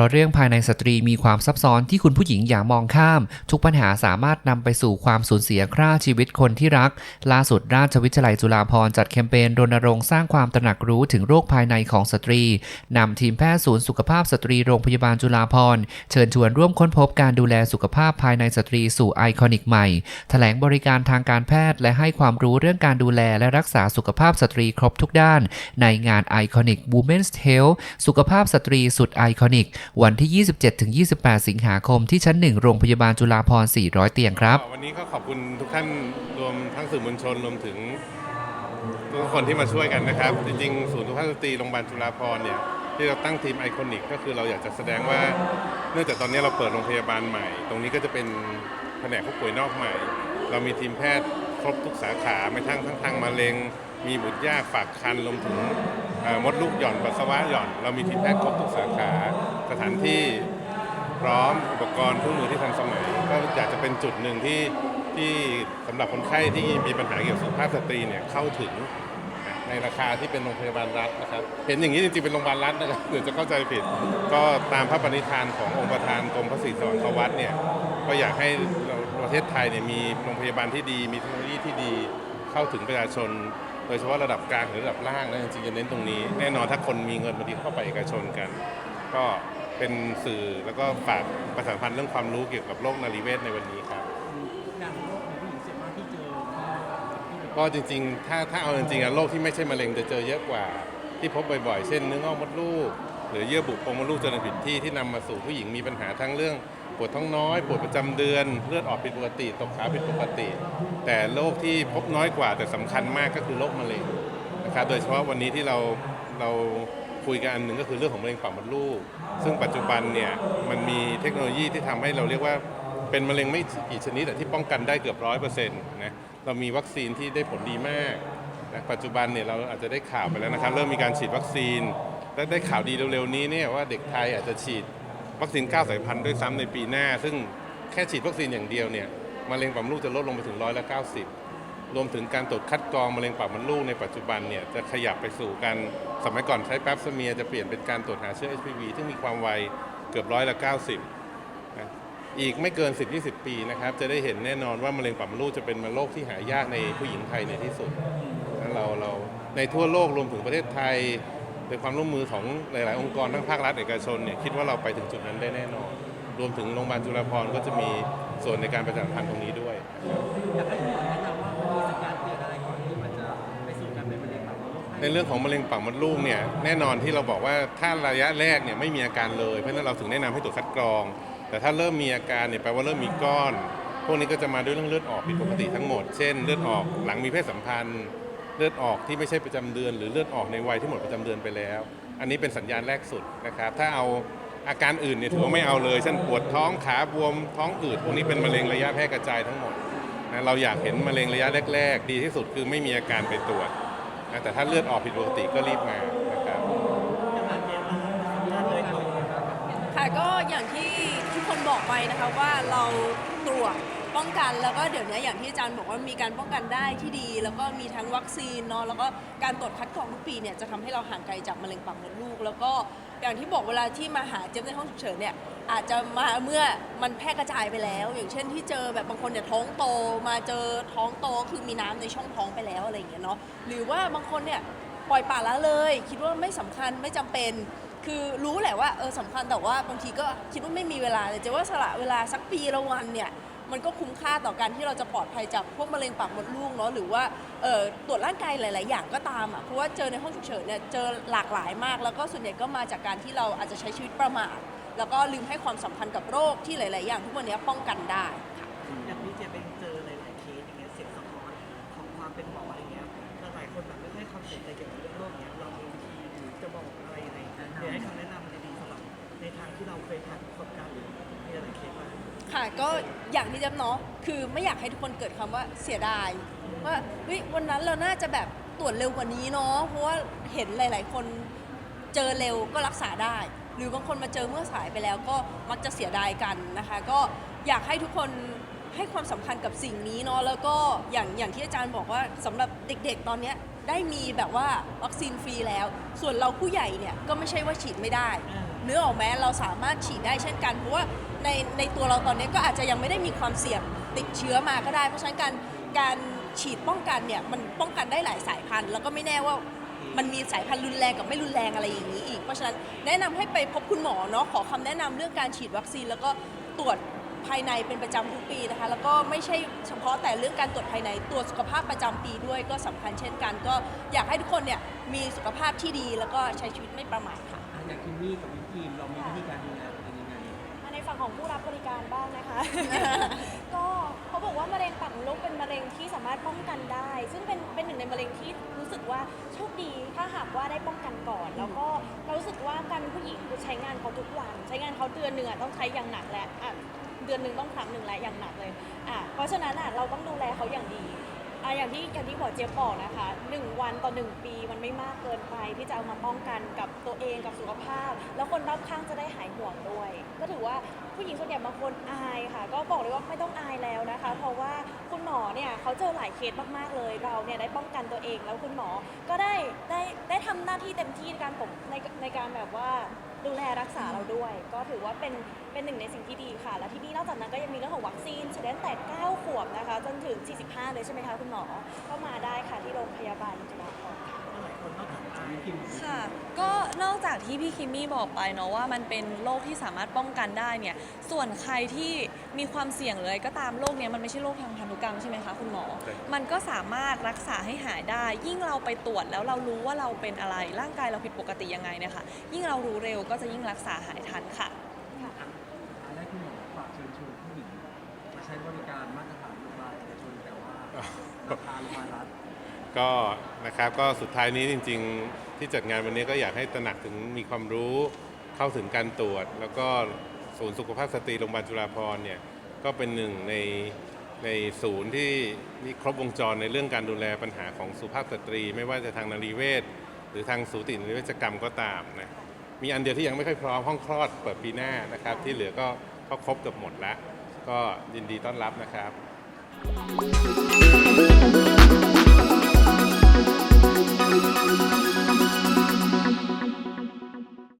ราะเรื่องภายในสตรีมีความซับซ้อนที่คุณผู้หญิงอย่ามองข้าม ทุกปัญหาสามารถนำไปสู่ความสูญเสียคร่าชีวิตคนที่รัก ล่าสุดราชวิทยาลัยจุฬาภรณ์จัดแคมเปญรณรงค์สร้างความตระหนักรู้ถึงโรคภายในของสตรีนำทีมแพทย์ศูนย์สุขภาพสตรีโรงพยาบาลจุฬาภรณ์เชิญชวนร่วมค้นพบการดูแลสุขภาพภายในสตรีสู่ไอคอนิกใหม่แถลงบริการทางการแพทย์และให้ความรู้เรื่องการดูแลและรักษาสุขภาพสตรีครบทุกด้าน ในงาน Iconic Women's Health สุขภาพสตรีสุดไอคอนิกวันที่ 27-28 สิงหาคมที่ชั้น 1 โรงพยาบาลจุฬาภรณ์ 400 เตียงครับ วันนี้ก็ขอบคุณทุกท่านรวมทั้งสื่อมวลชนรวมถึงทุกคนที่มาช่วยกันนะครับ จริงๆ ศูนย์สุขภาพสตรีโรงพยาบาลจุฬาภรณ์เนี่ยที่เราตั้งทีมไอคอนิกก็คือเราอยากจะแสดงว่า เนื่องจากตอนนี้เราเปิดโรงพยาบาลใหม่ ตรงนี้ก็จะเป็นแผนกผู้ป่วยนอกใหม่ เรามีทีมแพทย์ครบทุกสาขาไม่ทั้งทั้งทางมะเร็ง มีบุตรยากฝากคันรวมถึง มดลูกหย่อนปัสสาวะหย่อน เรามีทีมแพทย์ครบทุกสาขาสถานที่พร้อมอุปกรณ์เครื่องมือที่ทันสมัย ก็อยากจะเป็นจุดหนึ่งที่ที่สำหรับคนไข้ที่มีปัญหาเกี่ยวกับสุขภาพสตรีเนี่ยเข้าถึงในราคาที่เป็นโรงพยาบาลรัฐนะครับ เห็นอย่างนี้จริงๆเป็นโรงพยาบาลรัฐนะครับเดี๋ยวจะเข้าใจผิด ก็ตามพระปณิธานขององค์ประธานกรมพระศรีสวรรควัตเนี่ยก็อยากให้เราประเทศไทยเนี่ยมีโรงพยาบาลที่ดี มีเทคโนโลยีที่ดีเข้าถึงประชาชน ดยเฉพาะระดับกลางหรือระดับล่างนะจริงๆจะเน้นตรงนี้ แน่นอนถ้าคนมีเงินบางทีเข้าไปเอกชนกัน ก็เป็นสื่อแล้วก็ฝากประชาสัมพันธ์เรื่องความรู้เกี่ยวกับโรคนารีเวชในวันนี้ครับอย่างโรคของผู้หญิงส่วนมากที่เจอก็จริงๆ ถ้าถ้าเอาจริงๆอะโรคที่ไม่ใช่มะเร็งจะเจอเยอะกว่า ที่พบบ่อยๆ เช่นเนื้องอกมดลูก หรือเยื่อบุโพรงมดลูกเจริญผิดที่ที่นำมาสู่ผู้หญิงมีปัญหาทั้งเรื่อง ปวดท้องน้อย ปวดประจำเดือนเลือดออกผิดปกติ ตกขาวผิดปกติ แต่โรคที่พบน้อยกว่าแต่สำคัญมากก็คือโรคมะเร็งนะครับโดยเฉพาะวันนี้ที่เราเราคุยกันอันหนึ่งก็คือเรื่องของมะเร็งปากมดลูก ซึ่งปัจจุบันเนี่ยมันมีเทคโนโลยีที่ทำให้เราเรียกว่าเป็นมะเร็งไม่กี่ชนิดแต่ที่ป้องกันได้เกือบร้อยเปอร์เซ็นต์นะเรามีวัคซีนที่ได้ผลดีมากนะปัจจุบันเนี่ยเราอาจจะได้ข่าวไปแล้วนะครับ เริ่มมีการฉีดวัคซีนและได้ข่าวดีเร็วๆนี้เนี่ยว่าเด็กไทยอาจจะฉีด วัคซีน 9 สายพันธุ์ด้วยซ้ำในปีหน้า ซึ่งแค่ฉีดวัคซีนอย่างเดียวเนี่ยมะเร็งปากมดลูกจะลดลงไปถึงร้อยละ90 รวมถึงการตรวจคัดกรองมะเร็งปากมดลูกในปัจจุบันเนี่ยจะขยับไปสู่การสมัยก่อนใช้แป๊บสเมียจะเปลี่ยนเป็นการตรวจหาเชื้อ HPV ซึ่งมีความไวเกือบร้อยละ90นะอีกไม่เกิน 10-20 ปีนะครับจะได้เห็นแน่นอนว่ามะเร็งปากมดลูกจะเป็นมะโรคที่หายากในผู้หญิงไทยในที่สุดเราเราในทั่วโลกรวมถึงประเทศไทย โดยความร่วมมือของหลาย ๆ องค์กรทั้งภาครัฐเอกชนเนี่ยคิดว่าเราไปถึงจุดนั้นได้แน่นอน รวมถึงโรงพยาบาลจุฬาภรณ์ก็จะมีส่วนในการประชาสัมพันธ์ตรงนี้ด้วย อยากให้คุณหมอแนะนำว่ามีสัญญาณเตือนอะไรก่อนที่มันจะไปสู่การเป็นมะเร็งปากมดลูกในเรื่องของมะเร็งปากมดลูกเนี่ยแน่นอนที่เราบอกว่าถ้าระยะแรกเนี่ยไม่มีอาการเลยเพราะฉะนั้นเราถึงแนะนำให้ตรวจคัดกรอง แต่ถ้าเริ่มมีอาการเนี่ยแปลว่าเริ่มมีก้อน พวกนี้ก็จะมาด้วยเรื่องเลือดออกผิดปกติทั้งหมด เช่น เลือดออกหลังมีเพศสัมพันธ์ เลือดออกที่ไม่ใช่ประจำเดือน หรือเลือดออกในวัยที่หมดประจำเดือนไปแล้ว อันนี้เป็นสัญญาณแรกสุดนะครับ ถ้าเอาอาการอื่นเนี่ยถือว่าไม่เอาเลยเช่นปวดท้องขาบวมท้องอืดพวกนี้เป็นมะเร็งระยะแพร่กระจายทั้งหมดนะเราอยากเห็นมะเร็งระยะแรก ๆ ดีที่สุดคือไม่มีอาการไปตรวจนะแต่ถ้าเลือดออกผิดปกติก็รีบมานะครับ ค่ะก็อย่างที่ทุกคนบอกไปนะคะว่าเราตรวจ ป้องกันแล้วก็เดี๋ยวนี้อย่างที่อาจารย์บอกว่ามีการป้องกันได้ที่ดี แล้วก็มีทั้งวัคซีนเนาะแล้วก็การตรวจคัดกรองทุกปีเนี่ยจะทำให้เราห่างไกลจากมะเร็งปากมดลูก แล้วก็อย่างที่บอกเวลาที่มาหาเจ็บในห้องฉุกเฉินเนี่ยอาจจะมาเมื่อมันแพร่กระจายไปแล้ว อย่างเช่นที่เจอแบบบางคนเนี่ยท้องโตมาเจอท้องโตคือมีน้ำในช่องท้องไปแล้วอะไรอย่างเงี้ยเนาะหรือว่าบางคนเนี่ยปล่อยปละละเลย คิดว่าไม่สำคัญไม่จำเป็น คือรู้แหละว่าเออสำคัญแต่ว่าบางทีก็คิดว่าไม่มีเวลาแต่เจะว่าสละเวลาสักปีละวันเนี่ย มันก็คุ้มค่าต่อการที่เราจะปลอดภัยจากพวกมะเร็งปากมดลูกเนาะหรือว่าตรวจร่างกายหลาย ๆ อย่างก็ตามอะเพราะว่าเจอในห้องฉุกเฉินเนี่ยเจอหลากหลายมาก แล้วก็ส่วนใหญ่ก็มาจากการที่เราอาจจะใช้ชีวิตประมาทแล้วก็ลืมให้ความสำคัญกับโรคที่หลาย ๆ อย่างทุกวันนี้ป้องกันได้ค่ะอย่างนี้เจเป็นเจอหลาย ๆ เคสอย่างเงี้ยเสียงสะท้อนของความเป็นหมออะไรเงี้ยหลายคนแบบไม่ค่อยความสนใจเกี่ยวกับเรื่องโรคเนี้ยเรามีวิธีหรือจะบอกอะไรยังไงเดี๋ยวให้คำแนะนำดีๆสำหรับในทางที่เราเคยผ่านประสบการณ์หรือมีหลายเคสมา ค่ะก็อย่างที่เจ๊บเนาะคือไม่อยากให้ทุกคนเกิดคำว่าเสียดาย ว่าเฮ้ยวันนั้นเราน่าจะแบบตรวจเร็วกว่านี้เนาะเพราะว่าเห็นหลาย ๆ คนเจอเร็วก็รักษาได้ หรือบางคนมาเจอเมื่อสายไปแล้วก็มักจะเสียดายกันนะคะ ก็อยากให้ทุกคนให้ความสำคัญกับสิ่งนี้เนาะแล้วก็อย่างอย่างที่อาจารย์บอกว่าสำหรับเด็ก ๆ ตอนเนี้ยได้มีแบบว่าวัคซีนฟรีแล้ว ส่วนเราผู้ใหญ่เนี่ยก็ไม่ใช่ว่าฉีดไม่ได้ เนื้อออกแม้เราสามารถฉีดได้เช่นกันเพราะว่า ในในตัวเราตอนนี้ก็อาจจะยังไม่ได้มีความเสี่ยงติดเชื้อมาก็ได้ เพราะฉะนั้นการการฉีดป้องกันเนี่ยมันป้องกันได้หลายสายพันธุ์ แล้วก็ไม่แน่ว่ามันมีสายพันธุ์รุนแรงกับไม่รุนแรงอะไรอย่างนี้อีก เพราะฉะนั้นแนะนำให้ไปพบคุณหมอเนาะขอคำแนะนำเรื่องการฉีดวัคซีน แล้วก็ตรวจภายในเป็นประจำทุกปีนะคะ แล้วก็ไม่ใช่เฉพาะแต่เรื่องการตรวจภายในตรวจสุขภาพประจำปีด้วยก็สำคัญเช่นกัน ก็อยากให้ทุกคนเนี่ยมีสุขภาพที่ดีแล้วก็ใช้ชีวิตไม่ประมาทค่ะอะอย่างคิมมี่กับวิมเรามีวิธีการดู ของผู้รับบริการบ้างนะคะ ก็เขาบอกว่ามะเร็งปากมดลูกเป็นมะเร็งที่สามารถป้องกันได้ ซึ่งเป็นเป็นหนึ่งในมะเร็งที่รู้สึกว่าโชคดีถ้าหากว่าได้ป้องกันก่อน แล้วก็เรารู้สึกว่าการเป็นผู้หญิงคือใช้งานเขาทุกวัน ใช้งานเขาเดือนหนึ่งอะต้องใช้อย่างหนักและอะเดือนหนึ่งต้องครั้งหนึ่งและอย่างหนักเลยอะเพราะฉะนั้นอะเราต้องดูแลเขาอย่างดีอะอย่างที่อย่างที่หมอเจี๊ยบบอกนะคะหนึ่งวันต่อหนึ่งปีมันไม่มากเกินไปที่จะเอามาป้องกันกับตัวเองกับสุขภาพ แล้วคนรอบข้างจะได้หายห่วงด้วย ก็ถือว่า ผู้หญิงส่วนใหญ่บางคนอายค่ะ ก็บอกเลยว่าไม่ต้องอายแล้วนะคะ เพราะว่าคุณหมอเนี่ยเขาเจอหลายเคสมากๆเลย เราเนี่ยได้ป้องกันตัวเอง แล้วคุณหมอก็ได้ได้ได้ทำหน้าที่เต็มที่ในการปกในในการแบบว่าดูแลรักษาเราด้วย ก็ถือว่าเป็นเป็นหนึ่งในสิ่งที่ดีค่ะ และที่นี่นอกจากนั้นก็ยังมีเรื่องของวัคซีนฉีดตั้งแต่ 9 ขวบนะคะ จนถึง 45 เลยใช่ไหมคะคุณหมอ ก็มาได้ค่ะที่โรงพยาบาลจุฬาภรณ์ คนนอกจากอายค่ะ ก็นอกจากที่พี่คิมมี่บอกไปเนาะว่ามันเป็นโรคที่สามารถป้องกันได้เนี่ย ส่วนใครที่มีความเสี่ยงเลยก็ตามโรคเนี้ยมันไม่ใช่โรคทางพันธุกรรมใช่ไหมคะคุณหมอใช่มันก็สามารถรักษาให้หายได้ ยิ่งเราไปตรวจแล้วเรารู้ว่าเราเป็นอะไร ร่างกายเราผิดปกติยังไงเนี่ยค่ะ ยิ่งเรารู้เร็วก็จะยิ่งรักษาหายทันค่ะ ก็นะครับก็สุดท้ายนี้จริง ๆ ที่จัดงานวันนี้ก็อยากให้ตระหนักถึงมีความรู้เข้าถึงการตรวจ แล้วก็ศูนย์สุขภาพสตรีโรงพยาบาลจุฬาภรณ์เนี่ยก็เป็นหนึ่งในในศูนย์ที่มีครบวงจรในเรื่องการดูแลปัญหาของสุภาพสตรี ไม่ว่าจะทางนารีเวชหรือทางสูตินรีเวชกรรมก็ตามนะมีอันเดียวที่ยังไม่ค่อยพร้อมห้องคลอดเปิดปีหน้านะครับ ที่เหลือก็ก็ครบเกือบหมดแล้ว ก็ยินดีต้อนรับนะครับ